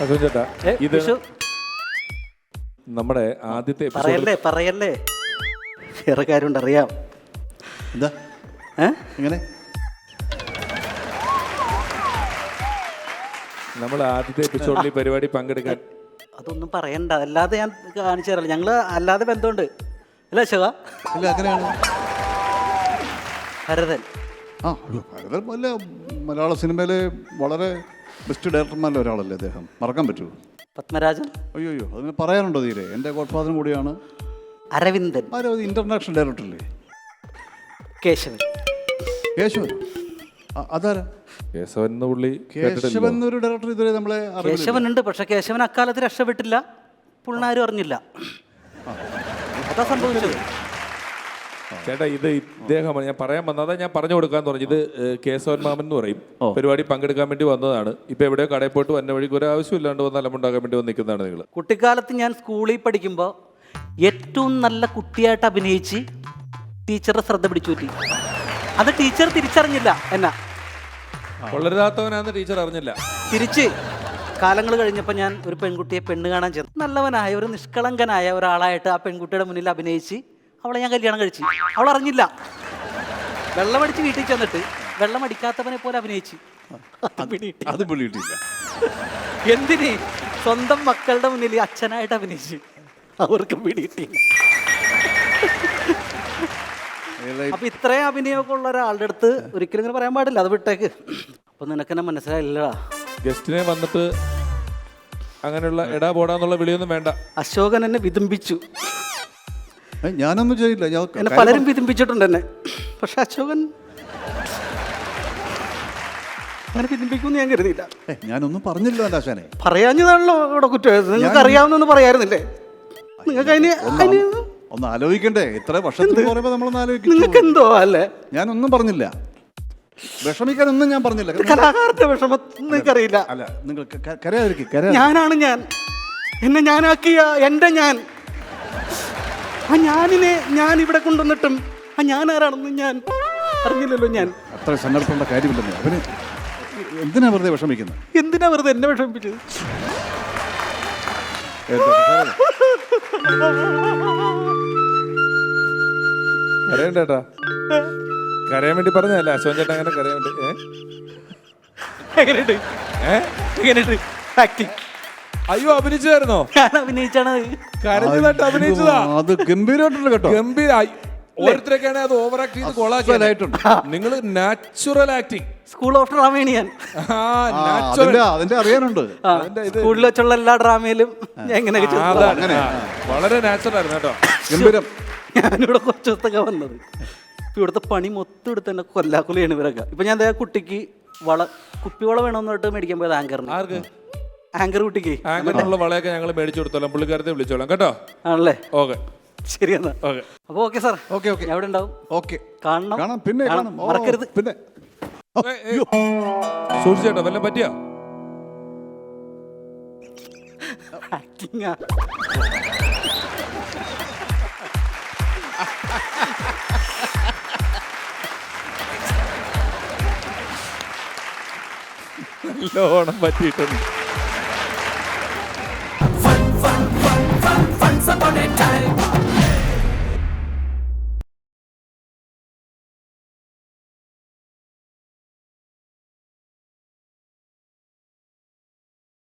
അശ്വൻ ചേട്ടാ ഏ, ഇത് വിഷു? നമ്മുടെ ആദ്യത്തെ എപ്പിസോഡ് പറയല്ലേ പറയല്ലേ. വേറെ കാര്യമുണ്ട് അറിയാം. എന്താ? ഏ? എങ്ങനെ? നമ്മൾ ആദ്യത്തെ എപ്പിസോഡിൽ ഈ പരിപാടി പങ്കെടുക്കാൻ അതൊന്നും പറയണ്ട അല്ലാതെ ഞാൻ കാണിച്ചു തരാം ഞങ്ങൾ അല്ലാതെ ബന്ധമുണ്ട്. അല്ല ശിവ? ഇല്ല അങ്ങനെയാണ്. ഭരതൻ. ആ. ഭരതൻ വല്ല മലയാള സിനിമയിലെ വളരെ ബെസ്റ്റ് ഡയറക്ടർമാരിൽ ഒരാളല്ലേ അദ്ദേഹം? മറക്കാൻ പറ്റുമോ? പത്മരാജൻ? അയ്യോ അയ്യോ അതിന് പറയാനുണ്ടോ തീരെ? എന്റെ ഗോഡ്ഫാദറും കൂടിയാണ്. അരവിന്ദൻ. അരവിന്ദ് ഇന്റർനാഷണൽ ഡയറക്ടറല്ലേ? കേശവൻ. കേശവൻ? അതാരാ? കേശവൻ എന്ന പുള്ളി കേശവൻ എന്നൊരു ഡയറക്ടർ ഇതുവരെ നമ്മളെ അറിയില്ല കേശവൻ ഉണ്ട് പക്ഷെ കേശവൻ അക്കാലത്ത് രക്ഷപ്പെട്ടില്ല. പുള്ളാരും അറിഞ്ഞില്ല. അതാ സംഭവിച്ചത്. ചേട്ടാ ഇത് ഇദ്ദേഹമാണ് ഞാൻ പറയാൻ വന്നതാ ഞാൻ പറഞ്ഞു കൊടുക്കാൻ തുടങ്ങി. ഇത് കേശവൻ മാമൻ എന്ന് പറയും. പരിപാടി പങ്കെടുക്കാൻ വേണ്ടി വന്നതാണ്. ഇപ്പൊ എവിടെയോ കടയിൽ പോയിട്ട് വന്ന വഴിക്ക് ഒരു ആവശ്യമില്ലാണ്ട് വന്ന് അലമുണ്ടാക്കാൻ വേണ്ടി വന്നിരിക്കുന്നതാണ് നിങ്ങൾ കുട്ടിക്കാലത്ത് ഞാൻ സ്കൂളിൽ പഠിക്കുമ്പോൾ ഏറ്റവും നല്ല കുട്ടിയായിട്ട് അഭിനയിച്ച് ടീച്ചറെ ശ്രദ്ധ പിടിച്ചു പറ്റി. അത് ടീച്ചർ തിരിച്ചറിഞ്ഞില്ല എന്നാ. വളരാത്തവനാന്ന് ടീച്ചർ അറിഞ്ഞില്ല. തിരിച്ച് കാലങ്ങൾ കഴിഞ്ഞപ്പോൾ ഞാൻ ഒരു പെൺകുട്ടിയെ പെണ്ണ് കാണാൻ ചേർന്നു നല്ലവനായ ഒരു നിഷ്കളങ്കനായ ഒരാളായിട്ട് ആ പെൺകുട്ടിയുടെ മുന്നിൽ അഭിനയിച്ച് അവളെ ഞാൻ കല്യാണം കഴിച്ചു. അവൾ അറിഞ്ഞില്ല വെള്ളമടിച്ച് വീട്ടിൽ ചെന്നിട്ട് വെള്ളം അടിക്കാത്തവനെ പോലെ അഭിനയിച്ചു. അത് പുള്ളിയിട്ടില്ല പിടിയിട്ടില്ല എന്തിന്? സ്വന്തം മക്കളുടെ മുന്നിൽ അച്ഛനായിട്ട് അഭിനയിച്ചു. അവർക്ക് പിടിയിട്ടില്ല അപ്പൊ ഇത്രയും അഭിനയമൊക്കെ ഉള്ള ഒരാളുടെ അടുത്ത് ഒരിക്കലും ഇങ്ങനെ പറയാൻ പാടില്ല. അത് വിട്ടേക്ക്. അപ്പൊ നിനക്ക് നിനക്കെന്നെ മനസ്സിലായില്ലടാ. ഗസ്റ്റിനെ വന്നിട്ട് അങ്ങനെയുള്ള എടാ പോടാന്നുള്ള വിളിയൊന്നും വേണ്ട. അശോകൻ എന്നെ വിതുമ്പിച്ചു. ഞാനൊന്നും ചെയ്യില്ല. ഞാൻ എന്നെ പലരും വിതിമ്പിച്ചിട്ടുണ്ട് എന്നെ. പക്ഷെ അശോകൻ അങ്ങനെ വിതുമ്പിക്കുമെന്ന് ഞാൻ കരുതിയില്ല. ഞാനൊന്നും പറഞ്ഞില്ല എന്റെ ആശാനെ പറയാഞ്ഞതാണല്ലോ ഇവിടെ കുറ്റം. നിങ്ങൾക്ക് അറിയാവുന്നെന്ന് പറയായിരുന്നില്ലേ നിങ്ങൾക്ക് അതിന് അതിന് ഒന്ന് ആലോചിക്കണ്ടേ? ഇത്ര വർഷത്തിൽ പറയുമ്പോൾ നമ്മളൊന്ന് ആലോചിക്കും. നിങ്ങൾക്ക് എന്തോ അല്ലേ? ഞാനൊന്നും പറഞ്ഞില്ല. വിഷമിക്കാനൊന്നും ഞാൻ പറഞ്ഞില്ല. കലാകാരത്തെ കലാകാരന്റെ വിഷമം നിങ്ങൾക്കറിയില്ല. അല്ല നിങ്ങൾ കരയാതിരിക്കും. ഞാനാണ് ഞാൻ. എന്നെ ഞാനാക്കിയ എന്റെ ഞാൻ. ആ ഞാനിനെ ഞാൻ ഇവിടെ കൊണ്ടുവന്നിട്ടും ആ ഞാൻ ആരാണെന്ന് ഞാൻ അറിഞ്ഞില്ലല്ലോ ഞാൻ. അത്ര സങ്കല്പമുള്ള കാര്യമില്ലെന്ന്. അവന് എന്തിനാ വെറുതെ വിഷമിക്കുന്നത് എന്തിനാ വെറുതെ എന്നെ വിഷമിപ്പിച്ചത്? കരയണ്ടേട്ടാ. കരയാൻ വേണ്ടി പറഞ്ഞല്ലേ അശോകൻ ചേട്ടാ അങ്ങനെ കരയാൻ വേണ്ടി ഏ? എങ്ങനെയുണ്ട്? ഏ? എങ്ങനെയുണ്ട്? ആക്ടിങ് അയ്യോ അഭിനയിച്ചായിരുന്നോ ഞാൻ അഭിനയിച്ചാണ് കരഞ്ഞതായിട്ട് അഭിനയിച്ചതാ. അത് ഗംഭീരമായിട്ടുണ്ട് കേട്ടോ. ഗംഭീര ഓരോരുത്തരൊക്കെയാണ് അത് ഓവർ ആക്ട് ചെയ്ത് കൊളാക്കിയതായിട്ടുണ്ട് നിങ്ങൾ നാച്ചുറൽ ആക്ടിങ് സ്കൂൾ ഓഫ് ഡ്രാമയാണ് അതിന്റെ അറിയാനുണ്ട്. സ്കൂളിൽ വെച്ചുള്ള എല്ലാ ഡ്രാമയിലും ഞാൻ ഇങ്ങനെയൊക്കെ ചെയ്തു. അതാണ്. വളരെ നാച്ചുറൽ ആയിരുന്നു കേട്ടോ. ഗംഭീരം. ഞാനിവിടെ കുറച്ച് ദിവസത്തൊക്കെ വന്നത്. ഇപ്പൊ ഇവിടുത്തെ പണി മൊത്തം എടുത്ത് തന്നെ കൊല്ലാക്കൊലയാണ് ഇവരൊക്കെ. ഇപ്പൊ ഞാൻ ദേ കുട്ടിക്ക് വള കുപ്പിവള വേണമെന്ന് പറഞ്ഞിട്ട് മേടിക്കാൻ പോയത് ആങ്കറിന് ആർക്ക്? ആങ്കർ കുട്ടിക്ക്. ആങ്കറിനുള്ള വളയൊക്കെ ഞങ്ങൾ മേടിച്ചു കൊടുത്തോളാം. പുള്ളിക്കാരത്തെ വിളിച്ചോളാം. കേട്ടോ? ആണല്ലേ? ഓക്കെ. ശരി എന്നാ. ഓക്കെ. അപ്പൊ ഓക്കെ സാർ ഓക്കെ ഓക്കെ. എവിടെ ഉണ്ടാവും? ഓക്കെ. കാണണം. കാണാം. പിന്നെ കാണാം. മറക്കരുത്. പിന്നെ. സൂക്ഷിച്ചേട്ടോ വല്ല പറ്റിയോ? ആക്ടിങ് നല്ലോണം പറ്റിയിട്ടുണ്ട്. ฟันฟันฟันฟันสะท้อนในใจ